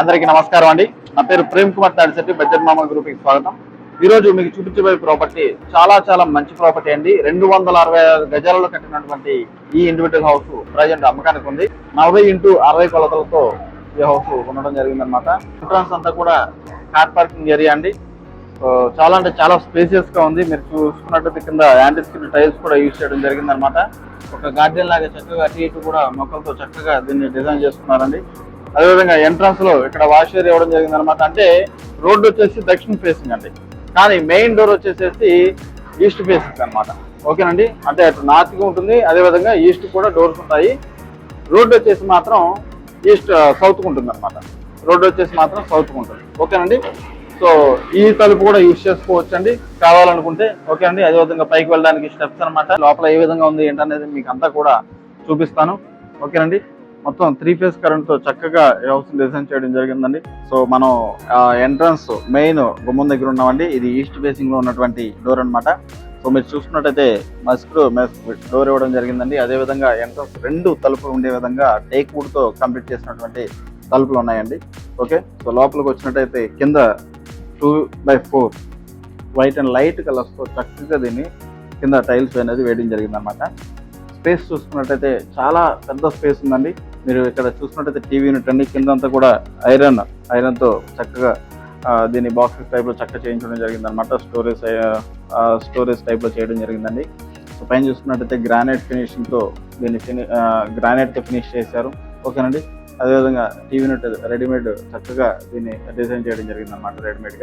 అందరికీ నమస్కారం అండి. నా పేరు ప్రేమ్ కుమార్ తాడిశెట్టి బడ్జెట్ మామ గ్రూప్కి స్వాగతం. ఈ రోజు మీకు చూపించబోయే ప్రాపర్టీ చాలా చాలా మంచి ప్రాపర్టీ అండి. రెండు వందల అరవై ఆరు గజాలలో కట్టినటువంటి ఈ ఇండివిజువల్ హౌస్ ప్రజెంట్ అమ్మకానికి ఉంది. నలభై ఇంటూ అరవై కొలతలతో ఈ హౌస్ ఉండడం జరిగిందనమాట ఎంట్రన్స్ అంతా కూడా కార్ పార్కింగ్ ఏరియా అండి. చాలా అంటే చాలా స్పేసియస్గా ఉంది. మీరు చూసుకున్నట్టు కింద యాంటిస్కిల్ టైల్స్ కూడా యూజ్ చేయడం జరిగిందనమాట ఒక గార్డెన్ లాగా చక్కగా అటు ఇటు కూడా మొక్కలతో చక్కగా దీన్ని డిజైన్ చేసుకున్నారండి. అదేవిధంగా ఎంట్రన్స్లో ఇక్కడ వాష్ ఏరియా ఇవ్వడం జరిగింది అనమాట అంటే రోడ్డు వచ్చేసి దక్షిణ ఫేసింగ్ అండి. కానీ మెయిన్ డోర్ వచ్చేసేసి ఈస్ట్ ఫేసింగ్ అనమాట ఓకేనండి? అంటే అటు నార్త్కి ఉంటుంది అదేవిధంగా ఈస్ట్ కూడా డోర్స్ ఉంటాయి. రోడ్డు వచ్చేసి మాత్రం ఈస్ట్ సౌత్ uh, ఉంటుంది అనమాట రోడ్డు వచ్చేసి మాత్రం సౌత్ ఉంటుంది. ఓకేనండి? సో ఈ తలుపు కూడా యూజ్ చేసుకోవచ్చు అండి కావాలనుకుంటే ఓకే అండి అదేవిధంగా పైకి వెళ్ళడానికి స్టెప్స్ అనమాట లోపల ఏ విధంగా ఉంది ఏంటనేది మీకు అంతా కూడా చూపిస్తాను. ఓకేనండి? మొత్తం త్రీ ఫేస్ కరెంట్తో చక్కగా హౌస్ డిజైన్ చేయడం జరిగిందండి. సో మనం ఎంట్రన్స్ మెయిన్ గుమ్మం దగ్గర ఉన్నామండి. ఇది ఈస్ట్ ఫేసింగ్లో ఉన్నటువంటి డోర్ అన్నమాట. సో మీరు చూసుకున్నట్టయితే మస్క్ డోర్ ఇవ్వడం జరిగిందండి. అదే విధంగా ఎంట్రన్స్ రెండు తలుపులు ఉండే విధంగా టేక్ వుడ్తో కంప్లీట్ చేసినటువంటి తలుపులు ఉన్నాయండి. ఓకే? సో లోపలికి వచ్చినట్టయితే కింద two by four white and light కలర్స్తో చక్కగా దీన్ని కింద టైల్స్ అనేది వేయడం జరిగిందనమాట స్పేస్ చూసుకున్నట్టయితే చాలా పెద్ద స్పేస్ ఉందండి. మీరు ఇక్కడ చూసుకున్నట్టయితే టీవీ యూనిట్ అండి కింద అంతా కూడా ఐరన్ ఐరన్తో చక్కగా దీన్ని బాక్సెస్ టైప్లో చక్కగా చేయించడం జరిగింది అనమాట స్టోరేజ్ స్టోరేజ్ టైప్లో చేయడం జరిగిందండి. సో పైన చూసుకున్నట్టయితే గ్రానైట్ ఫినిషింగ్తో దీన్ని ఫిని గ్రానైట్తో ఫినిష్ చేశారు. ఓకేనండి? అదేవిధంగా టీవీ యూనిట్ రెడీమేడ్ చక్కగా దీన్ని డిజైన్ చేయడం జరిగింది అనమాట రెడీమేడ్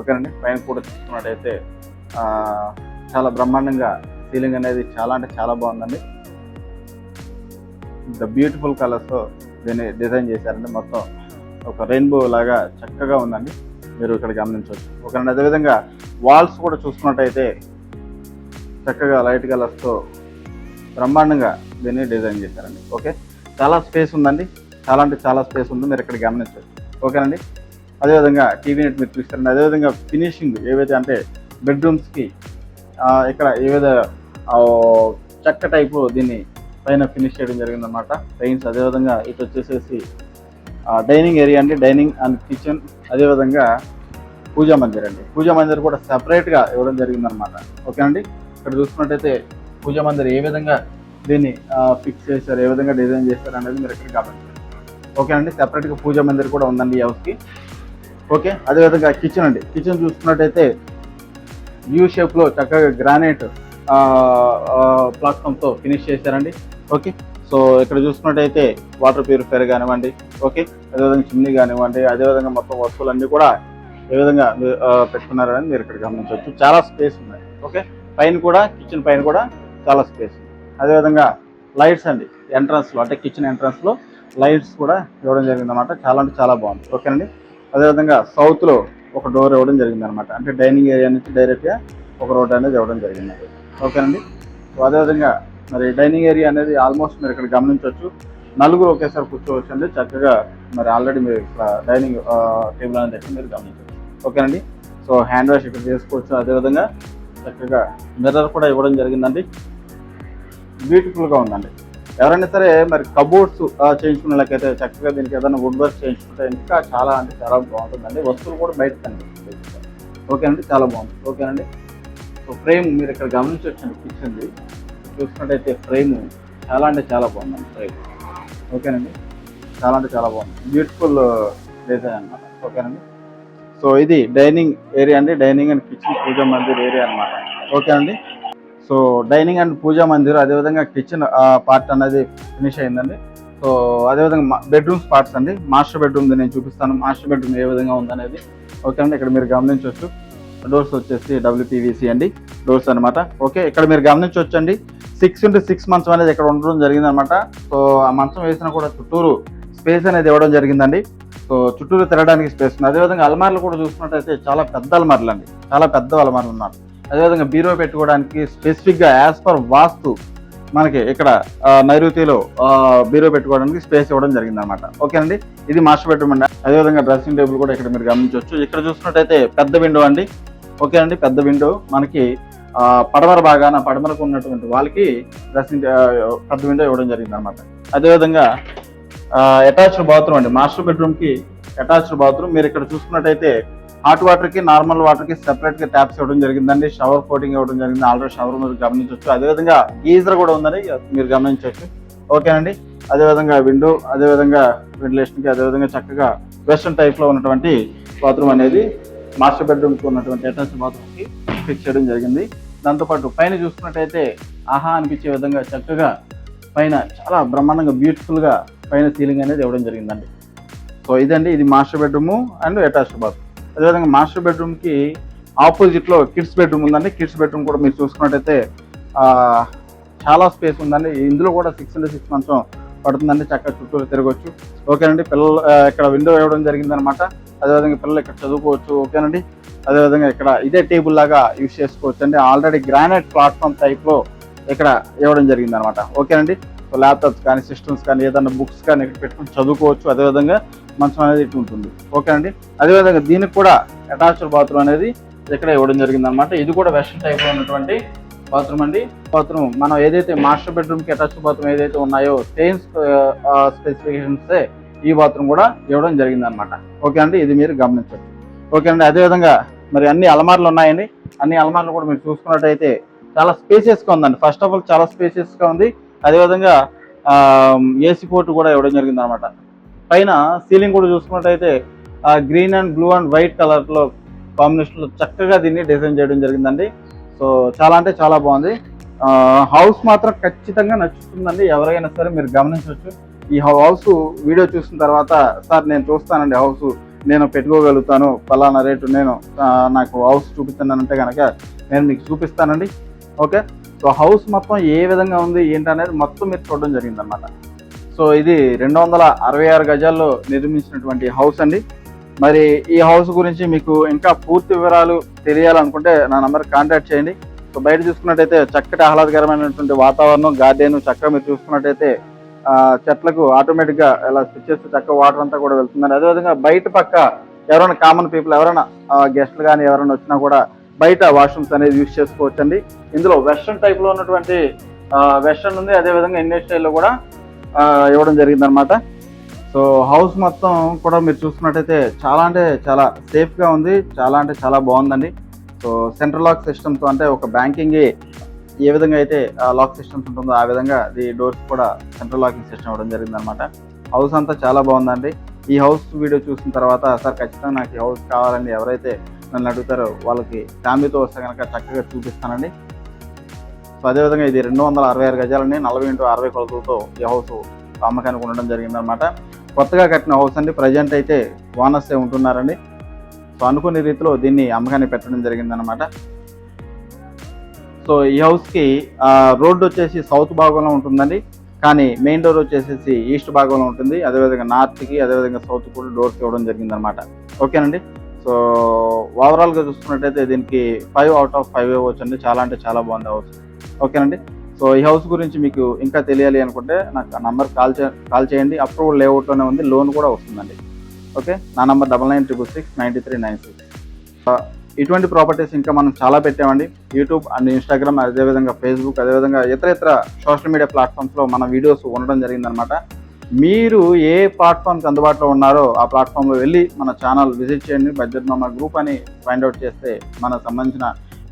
ఓకేనండి? పైన కూడా చూసుకున్నట్టయితే చాలా బ్రహ్మాండంగా సీలింగ్ అనేది చాలా అంటే చాలా బాగుందండి. ద బ్యూటిఫుల్ కలర్స్ దీన్ని డిజైన్ చేశారండి మొత్తం ఒక రెయిన్బో లాగా చక్కగా ఉందండి. మీరు ఇక్కడ గమనించవచ్చు. ఒక అదేవిధంగా వాల్స్ కూడా చూసుకున్నట్టయితే చక్కగా లైట్ కలర్స్తో బ్రహ్మాండంగా దీన్ని డిజైన్ చేశారండి. ఓకే చాలా స్పేస్ ఉందండి. చాలా అంటే చాలా స్పేస్ ఉంది. మీరు ఇక్కడ గమనించవచ్చు. ఓకేనండి అదేవిధంగా టీవీ నెట్ మీరు చూస్తారండి. అదేవిధంగా ఫినిషింగ్ ఏవైతే అంటే బెడ్రూమ్స్కి ఇక్కడ ఏ విధ చెక్క టైపు దీన్ని పైన ఫినిష్ చేయడం జరిగిందనమాట టైన్స్ అదేవిధంగా ఇటు వచ్చేసేసి డైనింగ్ ఏరియా అండి. డైనింగ్ అండ్ కిచెన్ అదేవిధంగా పూజా మందిర్ అండి. పూజా మందిర్ కూడా సెపరేట్గా ఇవ్వడం జరిగిందనమాట ఓకేనండి ఇక్కడ చూసుకున్నట్టయితే పూజా మందిర్ ఏ విధంగా దీన్ని ఫిక్స్ చేశారు ఏ విధంగా డిజైన్ చేశారు అనేది మీరు ఇక్కడ గమనించారు ఓకే అండి? సెపరేట్గా పూజా మందిర్ కూడా ఉందండి ఈ హౌస్కి ఓకే అదేవిధంగా కిచెన్ అండి. కిచెన్ చూసుకున్నట్టయితే యూ షేప్లో చక్కగా గ్రానైట్ ప్లాట్ఫామ్తో ఫినిష్ చేశారండి. ఓకే. సో ఇక్కడ చూసుకున్నట్టయితే వాటర్ ప్యూరిఫైర్ కానివ్వండి ఓకే. అదేవిధంగా చిమ్నీ కానివ్వండి అదేవిధంగా మొత్తం వస్తువులన్నీ కూడా ఏ విధంగా పెట్టుకున్నారని మీరు ఇక్కడ గమనించవచ్చు. చాలా స్పేస్ ఉన్నాయి ఓకే. పైన కూడా కిచెన్ పైన కూడా చాలా స్పేస్ ఉంది. అదేవిధంగా లైట్స్ అండి ఎంట్రన్స్లో అంటే కిచెన్ ఎంట్రన్స్లో లైట్స్ కూడా ఇవ్వడం జరిగిందనమాట చాలా అంటే చాలా బాగుంది ఓకేనండి. అదేవిధంగా సౌత్లో ఒక డోర్ ఇవ్వడం జరిగింది అనమాట అంటే డైనింగ్ ఏరియా నుంచి డైరెక్ట్గా ఒక రోడ్ అనేది ఇవ్వడం జరిగింది. ఓకేనండి. సో అదేవిధంగా మరి డైనింగ్ ఏరియా అనేది ఆల్మోస్ట్ మీరు ఇక్కడ గమనించవచ్చు. నలుగురు ఒకేసారి కూర్చోవచ్చు అండి చక్కగా మరి ఆల్రెడీ మీరు ఇక్కడ డైనింగ్ టేబుల్ అనేది మీరు గమనించవచ్చు. ఓకేనండి. సో హ్యాండ్ వాష్ ఇక్కడ చేసుకోవచ్చు. అదేవిధంగా చక్కగా మిర్రర్ కూడా ఇవ్వడం జరిగిందండి. బ్యూటిఫుల్గా ఉందండి. ఎవరైనా సరే మరి కబోర్డ్స్ చేయించుకునేలాకైతే చక్కగా దీనికి ఏదైనా వుడ్ వర్క్ చేయించుకుంటే ఇంకా చాలా అంటే చాలా బాగుంటుందండి. వస్తువులు కూడా బయట కనిపిస్తాయి. ఓకేనండి. చాలా బాగుంది. ఓకేనండి. సో ఫ్రేమ్ మీరు ఇక్కడ గమనించవచ్చండి కిచెన్ది చూసుకున్నట్టయితే ఫ్రేమ్ చాలా అంటే చాలా బాగుందండి ఫ్రేమ్. ఓకేనండి? చాలా అంటే చాలా బాగుంది. బ్యూటిఫుల్ డిజైన్ అన్నమాట. ఓకేనండి? సో ఇది డైనింగ్ ఏరియా అండి. Dining and kitchen puja mandir area అన్నమాట. ఓకేనండి? So dining and puja mandir అదేవిధంగా కిచెన్ పార్ట్ అనేది ఫినిష్ అయిందండి. సో అదేవిధంగా బెడ్రూమ్స్ పార్ట్స్ అండి. మాస్టర్ బెడ్రూమ్ నేను చూపిస్తాను. మాస్టర్ బెడ్రూమ్ ఏ విధంగా ఉందనేది. ఓకే అండి ఇక్కడ మీరు గమనించవచ్చు. డోర్స్ వచ్చేసి డబ్ల్యూపీవీసీ అండి. డోర్స్ అన్నమాట. ఓకే ఇక్కడ మీరు గమనించవచ్చండి సిక్స్ ఇంటూ సిక్స్ మంత్స్ అనేది ఇక్కడ ఉండడం జరిగింది అనమాట సో ఆ మంచం వేసిన కూడా చుట్టూరు స్పేస్ అనేది ఇవ్వడం జరిగిందండి. సో చుట్టూరు తిరగడానికి స్పేస్ ఉంది. అదేవిధంగా అలమార్లు కూడా చూసుకున్నట్టయితే చాలా పెద్ద అలమార్లు అండి చాలా పెద్ద అలమార్లు ఉన్నారు. అదేవిధంగా బీరో పెట్టుకోవడానికి స్పెసిఫిక్గా యాజ్ పర్ వాస్తు మనకి ఇక్కడ నైరుతిలో బీరో పెట్టుకోవడానికి స్పేస్ ఇవ్వడం జరిగింది అనమాట ఓకేనండి? ఇది మాస్టర్ బెడ్రూమ్ అండి. అదేవిధంగా డ్రెస్సింగ్ టేబుల్ కూడా ఇక్కడ మీరు గమనించవచ్చు. ఇక్కడ చూసుకున్నట్టయితే పెద్ద విండో అండి. ఓకే అండి పెద్ద విండో. మనకి పడమర భాగాన పడమరకు ఉన్నటువంటి వాళ్ళకి డ్రెస్సింగ్ పెద్ద విండో ఇవ్వడం జరిగింది అనమాట అదేవిధంగా అటాచ్డ్ బాత్రూమ్ అండి. మాస్టర్ బెడ్రూమ్కి అటాచ్డ్ బాత్రూమ్. మీరు ఇక్కడ చూసుకున్నట్టయితే హాట్ వాటర్కి నార్మల్ వాటర్కి సెపరేట్గా ట్యాప్స్ ఇవ్వడం జరిగిందండి. షవర్ కోటింగ్ ఇవ్వడం జరిగింది. ఆల్రెడీ షవర్ మీరు గమనించవచ్చు అదేవిధంగా గీజర్ కూడా ఉందని మీరు గమనించవచ్చు ఓకేనండి. అదేవిధంగా విండో అదేవిధంగా వెంటిలేషన్కి అదేవిధంగా చక్కగా వెస్టర్న్ టైప్లో ఉన్నటువంటి బాత్రూమ్ అనేది మాస్టర్ బెడ్రూమ్కి ఉన్నటువంటి అటాచ్డ్ బాత్రూమ్కి ఫిక్స్ చేయడం జరిగింది. దాంతోపాటు పైన చూసుకున్నట్టయితే ఆహా అనిపించే విధంగా చక్కగా పైన చాలా బ్రహ్మాండంగా బ్యూటిఫుల్గా పైన సీలింగ్ అనేది ఇవ్వడం జరిగిందండి. సో ఇదండి. ఇది master bedroom and attached bathroom అదేవిధంగా మాస్టర్ బెడ్రూమ్కి ఆపోజిట్లో కిడ్స్ బెడ్రూమ్ ఉందండి. కిడ్స్ బెడ్రూమ్ కూడా మీరు చూసుకున్నట్టయితే చాలా స్పేస్ ఉందండి. ఇందులో కూడా సిక్స్ ఇంటూ సిక్స్ మంత్సం పడుతుందండి. చక్కగా చుట్టూరు తిరగవచ్చు ఓకేనండి. పిల్లలు ఇక్కడ విండో ఇవ్వడం జరిగిందనమాట. అదేవిధంగా పిల్లలు ఇక్కడ చదువుకోవచ్చు. ఓకేనండి. అదేవిధంగా ఇక్కడ ఇదే టేబుల్ లాగా యూస్ చేసుకోవచ్చు అండి ఆల్రెడీ గ్రానైట్ ప్లాట్ఫామ్ టైప్లో ఇక్కడ ఇవ్వడం జరిగిందనమాట. ఓకేనండి. సో ల్యాప్టాప్స్ కానీ సిస్టమ్స్ కానీ ఏదైనా బుక్స్ కానీ ఇక్కడ పెట్టుకుని చదువుకోవచ్చు. అదేవిధంగా మంచం అనేది ఇటు ఉంటుంది. ఓకేనండి అదేవిధంగా దీనికి కూడా అటాచ్డ్ బాత్రూమ్ అనేది ఇక్కడ ఇవ్వడం జరిగింది అనమాట ఇది కూడా వెస్ట్రన్ టైప్లో ఉన్నటువంటి బాత్రూమ్ అండి. బాత్రూమ్ మనం ఏదైతే మాస్టర్ బెడ్రూమ్కి అటాచ్డ్ బాత్రూమ్ ఏదైతే ఉన్నాయో సేమ్ స్పెసిఫికేషన్స్ ఈ బాత్రూమ్ కూడా ఇవ్వడం జరిగింది అనమాట ఓకే అండి? ఇది మీరు గమనించండి ఓకే అండి? అదేవిధంగా మరి అన్ని అలమార్లు ఉన్నాయండి. అన్ని అలమార్లు కూడా మీరు చూసుకున్నట్టయితే చాలా స్పేసియస్గా ఉందండి. ఫస్ట్ ఆఫ్ ఆల్ చాలా స్పేసియస్గా ఉంది. అదేవిధంగా ఏసీ పోర్ట్ కూడా ఇవ్వడం జరిగింది అనమాట పైన సీలింగ్ కూడా చూసుకున్నట్టయితే green and blue and white కలర్లో కాంబినేషన్లో చక్కగా దీన్ని డిజైన్ చేయడం జరిగిందండి. సో చాలా అంటే చాలా బాగుంది. హౌస్ మాత్రం ఖచ్చితంగా నచ్చుతుందండి. ఎవరైనా సరే మీరు గమనించవచ్చు. ఈ హౌస్ వీడియో చూసిన తర్వాత సార్ నేను చూస్తానండి హౌస్. నేను పెట్టుకోగలుగుతాను. పలానా రేటు నేను నాకు హౌస్ చూపిస్తానంటే కనుక నేను మీకు చూపిస్తానండి. ఓకే? సో హౌస్ మొత్తం ఏ విధంగా ఉంది ఏంటనేది మొత్తం మీరు చూడడం జరిగిందనమాట సో ఇది రెండు వందల అరవై ఆరు గజాల్లో నిర్మించినటువంటి హౌస్ అండి. మరి ఈ హౌస్ గురించి మీకు ఇంకా పూర్తి వివరాలు తెలియాలనుకుంటే నా నంబర్ కాంటాక్ట్ చేయండి. సో బయట చూసుకున్నట్టయితే చక్కటి ఆహ్లాదకరమైనటువంటి వాతావరణం గార్డెన్ చక్కగా మీరు చూసుకున్నట్టయితే చెట్లకు ఆటోమేటిక్గా ఇలా స్విచ్ చక్క చక్కగా వాటర్ అంతా కూడా వెళ్తుందండి. అదేవిధంగా బయట పక్క ఎవరైనా కామన్ పీపుల్ ఎవరైనా గెస్ట్లు కానీ ఎవరైనా వచ్చినా కూడా బయట వాష్రూమ్స్ అనేది యూజ్ చేసుకోవచ్చండి. ఇందులో వెస్ట్రన్ టైప్లో ఉన్నటువంటి వెస్ట్రన్ ఉంది. అదే విధంగా ఇండియన్ స్టైల్లో కూడా ఇవ్వడం జరిగింది అనమాట సో హౌస్ మొత్తం కూడా మీరు చూసుకున్నట్టయితే చాలా అంటే చాలా సేఫ్గా ఉంది. చాలా అంటే చాలా బాగుందండి. సో సెంట్రల్ లాక్ సిస్టమ్తో అంటే ఒక బ్యాంకింగ్ ఏ విధంగా అయితే లాక్ సిస్టమ్స్ ఉంటుందో ఆ విధంగా అది డోర్స్ కూడా సెంట్రల్ లాకింగ్ సిస్టమ్ ఇవ్వడం జరిగింది అనమాట హౌస్ అంతా చాలా బాగుందండి. ఈ హౌస్ వీడియో చూసిన తర్వాత సార్ ఖచ్చితంగా నాకు ఈ హౌస్ కావాలండి. ఎవరైతే నన్ను అడుగుతారో వాళ్ళకి ఫ్యామిలీతో వస్తే కనుక చక్కగా చూపిస్తానండి. అదేవిధంగా ఇది రెండు వందల అరవై ఆరు గజాలని నలభై ఇంటూ అరవై కొలతలతో ఈ హౌస్ అమ్మకానికి ఉండడం జరిగిందనమాట కొత్తగా కట్టిన హౌస్ అండి. ప్రజెంట్ అయితే ఓనర్సే ఉంటున్నారండి. సో అనుకునే రీతిలో దీన్ని అమ్మకానికి పెట్టడం జరిగిందనమాట సో ఈ హౌస్కి రోడ్డు వచ్చేసి సౌత్ భాగంలో ఉంటుందండి. కానీ మెయిన్ డోర్ వచ్చేసి ఈస్ట్ భాగంలో ఉంటుంది. అదేవిధంగా నార్త్కి అదేవిధంగా సౌత్ కూడా డోర్స్ ఇవ్వడం జరిగిందనమాట ఓకేనండి? సో ఓవరాల్గా చూసుకున్నట్టయితే దీనికి ఫైవ్ అవుట్ ఆఫ్ ఫైవ్ ఇవ్వచ్చు అండి చాలా అంటే చాలా బాగుంది హౌస్. ఓకేనండి? సో ఈ హౌస్ గురించి మీకు ఇంకా తెలియాలి అనుకుంటే నాకు ఆ నంబర్ కాల్ చే కాల్ చేయండి. అప్రూవల్ లేఅవుట్లోనే ఉంది. లోన్ కూడా వస్తుందండి. ఓకే? నా number double nine triple six ninety three nine six. ఇటువంటి ప్రాపర్టీస్ ఇంకా మనం చాలా పెట్టామండి. యూట్యూబ్ అండ్ ఇన్స్టాగ్రామ్ అదేవిధంగా ఫేస్బుక్ అదేవిధంగా ఇతర ఇతర సోషల్ మీడియా ప్లాట్ఫామ్స్లో మన వీడియోస్ ఉండడం జరిగిందనమాట మీరు ఏ ప్లాట్ఫామ్కి అందుబాటులో ఉన్నారో ఆ ప్లాట్ఫామ్లో వెళ్ళి మన ఛానల్ విజిట్ చేయండి. బడ్జెట్ మామ గ్రూప్ అని ఫైండ్ అవుట్ చేస్తే మనకు సంబంధించిన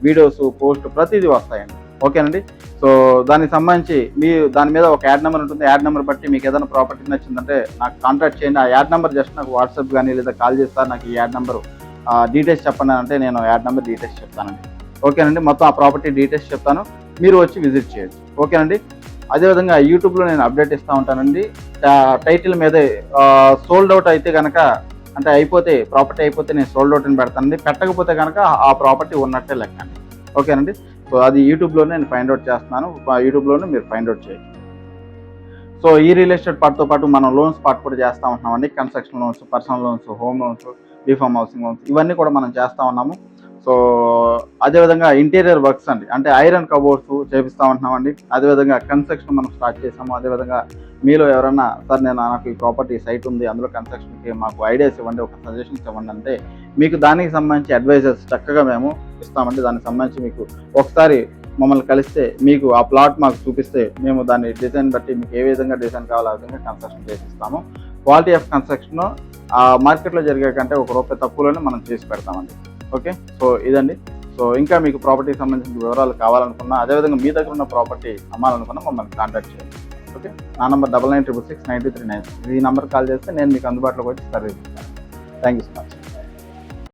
వీడియోస్ పోస్ట్ ప్రతిదీ వస్తాయండి. ఓకేనండి? సో దానికి సంబంధించి మీ దాని మీద ఒక యాడ్ నెంబర్ ఉంటుంది. యాడ్ నెంబర్ బట్టి మీకు ఏదైనా ప్రాపర్టీ నచ్చిందంటే నాకు కాంటాక్ట్ చేయండి. ఆ యాడ్ నెంబర్ జస్ట్ నాకు వాట్సాప్ కానీ లేదా కాల్ చేస్తారు నాకు ఈ యాడ్ నెంబర్ డీటెయిల్స్ చెప్పండి అంటే నేను యాడ్ నెంబర్ డీటెయిల్స్ చెప్తానండి. ఓకేనండి? మొత్తం ఆ ప్రాపర్టీ డీటెయిల్స్ చెప్తాను. మీరు వచ్చి విజిట్ చేయొచ్చు. ఓకేనండి? అదేవిధంగా యూట్యూబ్లో నేను అప్డేట్ ఇస్తూ ఉంటానండి. టైటిల్ మీదే సోల్డ్ అవుట్ అయితే కనుక అంటే అయిపోతే ప్రాపర్టీ అయిపోతే నేను సోల్డ్ అవుట్ అని పెడతానండి. పెట్టకపోతే కనుక ఆ ప్రాపర్టీ ఉన్నట్టే లెక్క అండి. ఓకేనండి? సో అది యూట్యూబ్లోనే నేను ఫైండ్ అవుట్ చేస్తున్నాను. యూట్యూబ్లోనే మీరు ఫైండ్ అవుట్ చేయొచ్చు. సో ఈ రియల్ ఎస్టేట్ పార్ట్తో పాటు మనం లోన్స్ పార్ట్ కూడా చేస్తూ ఉంటున్నామండి. Construction loans personal loans home loans B form housing loans ఇవన్నీ కూడా మనం చేస్తూ ఉన్నాము. సో అదేవిధంగా ఇంటీరియర్ వర్క్స్ అండి. అంటే ఐరన్ కబోర్డ్స్ చేపిస్తా ఉంటున్నామండి. అదేవిధంగా కన్స్ట్రక్షన్ మనం స్టార్ట్ చేసాము. అదేవిధంగా మీలో ఎవరన్నా సార్ నేను నాకు ఈ ప్రాపర్టీ సైట్ ఉంది. అందులో కన్స్ట్రక్షన్కి మాకు ఐడియాస్ ఇవ్వండి ఒక సజెషన్స్ ఇవ్వండి అంటే మీకు దానికి సంబంధించి అడ్వైజర్స్ చక్కగా మేము ఇస్తామండి. దానికి సంబంధించి మీకు ఒకసారి మమ్మల్ని కలిస్తే మీకు ఆ ప్లాట్ మాకు చూపిస్తే మేము దాన్ని డిజైన్ బట్టి మీకు ఏ విధంగా డిజైన్ కావాలో ఆ విధంగా కన్స్ట్రక్షన్ చేసి ఇస్తాము క్వాలిటీ ఆఫ్ కన్స్ట్రక్షన్ ఆ మార్కెట్లో జరిగే కంటే ఒక రూపాయి తక్కువలోనే మనం చేసి పెడతామండి. ఓకే? సో ఇదండి. సో ఇంకా మీకు ప్రాపర్టీకి సంబంధించిన వివరాలు కావాలనుకున్నా అదేవిధంగా మీ దగ్గర ఉన్న ప్రాపర్టీ అమ్మాలనుకున్నా మమ్మల్ని కాంటాక్ట్ చేయండి. ఓకే? నా number double nine triple six nine three nine. ఈ నంబర్ కాల్ చేస్తే నేను మీకు అందుబాటులోకి వచ్చి సర్వీస్ ఇస్తాను థ్యాంక్ యూ సో మచ్